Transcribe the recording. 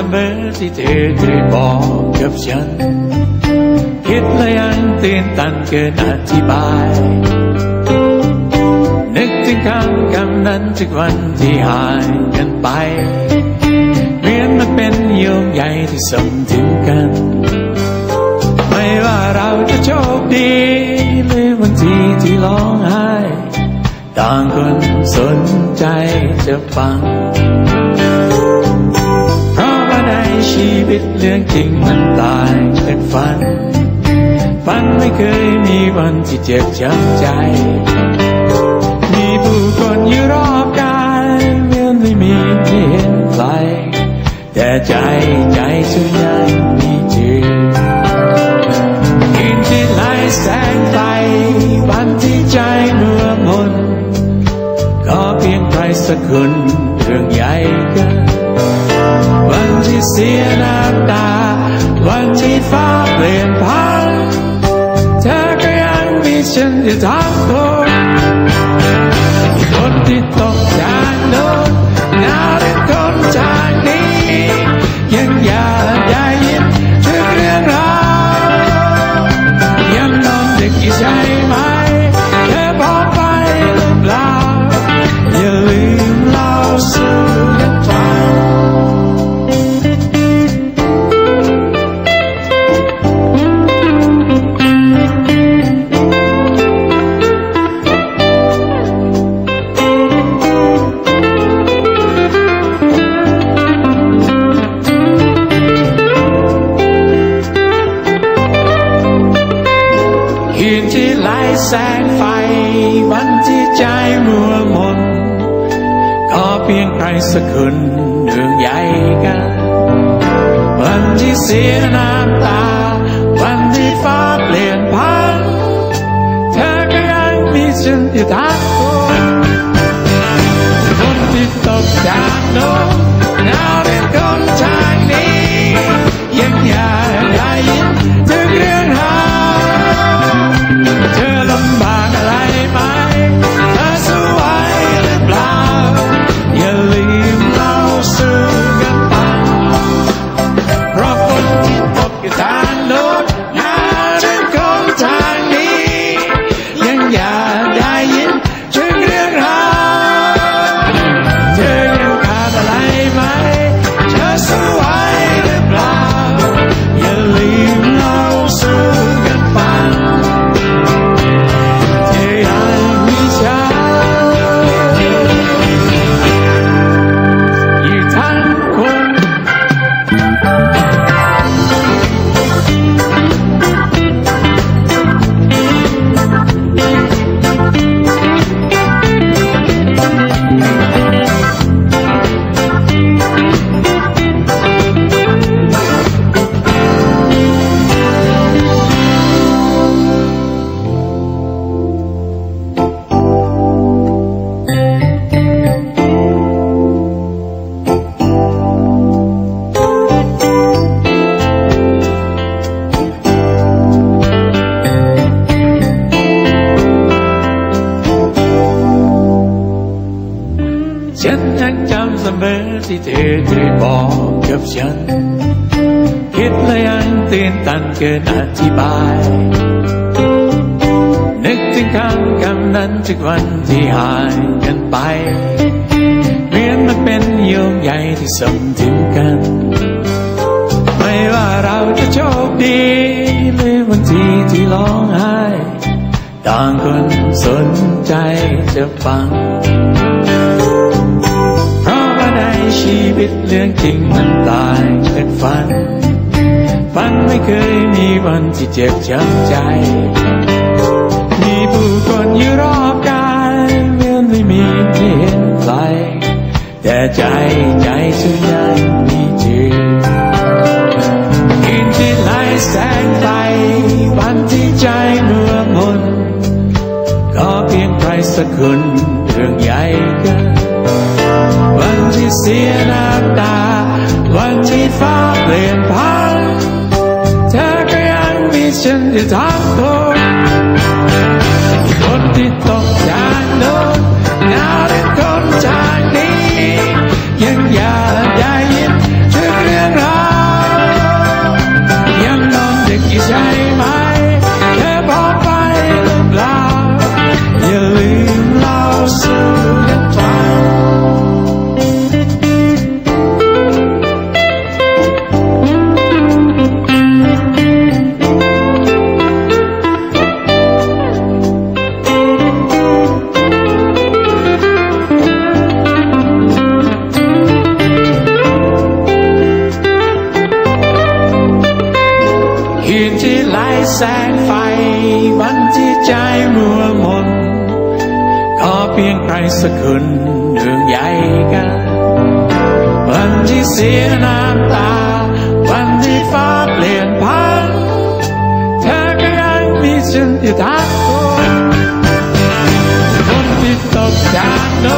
ที่เธอเคยบอกกับฉัน คิดและยังตื่นตันเกินอธิบาย นึกถึงคำคำนั้นจากวันที่หางกันไปเหมือนมันเป็นโยงใหญ่ที่ส่งถึงกัน ไม่ว่าเราจะโชคดีหรือวันที่ที่ร้องไห้ ต่างคนสนใจจะฟัง ชีวิตเรื่องจริงมันตายจากฝัน ฝันไม่เคยมีวันที่เจ็บช้ำใจ มีผู้คนอยู่รอบกายเหมือนไม่มีที่เห็นใครแต่ใจใจฉันยังมีเธอคืนที่ไหลแสงไฟวันที่ใจเมื่อมนก็เพียงใครสักคน สียน้ำตา วันที่ฟ้าเปลี่ยนพันเธอก็ยังมีฉันอยู่ทั้งคนคนที่ตกจากโน้นหนารักคนจากนี้ยังอยากได้ยิน สักคนเรื่องใหญ่กัน วันที่เสียน้ำตา วันที่ฟ้าเปลี่ยนพันเธอก็ยังมีฉันที่ทัก จำเสมอที่เธอเคยบอกกับฉันคิดและยังตื่นตันเกินอธิบายนึกถึงคำคำนั้นจากวันที่ห่างกันไปเหมือนมันเป็นโยงใหญ่ที่ส่งถึงกัน ไม่ว่าเราจะโชคดีหรือวันที่ที่ร้องไห้ต่างคนสนใจจะฟัง ชีวิตเรื่องจริงมันตายเป็นฝัน ฝันไม่เคยมีวันที่เจ็บช้ำใจ มีผู้คนอยู่รอบกายเหมือนไม่มีที่เห็นใครแต่ใจใจฉันยัง ลี่ยนพันเธอก็ยังมีฉันอยู่ทั้งคนคนที่ต้อง สักคืนหนึ่งใหญ่กัน วันที่เสียน้ำตา วันที่ฟ้าเปลี่ยนพันเธอก็ยังมีฉันอยู่ทั้งตัวคนที่ตกจากโล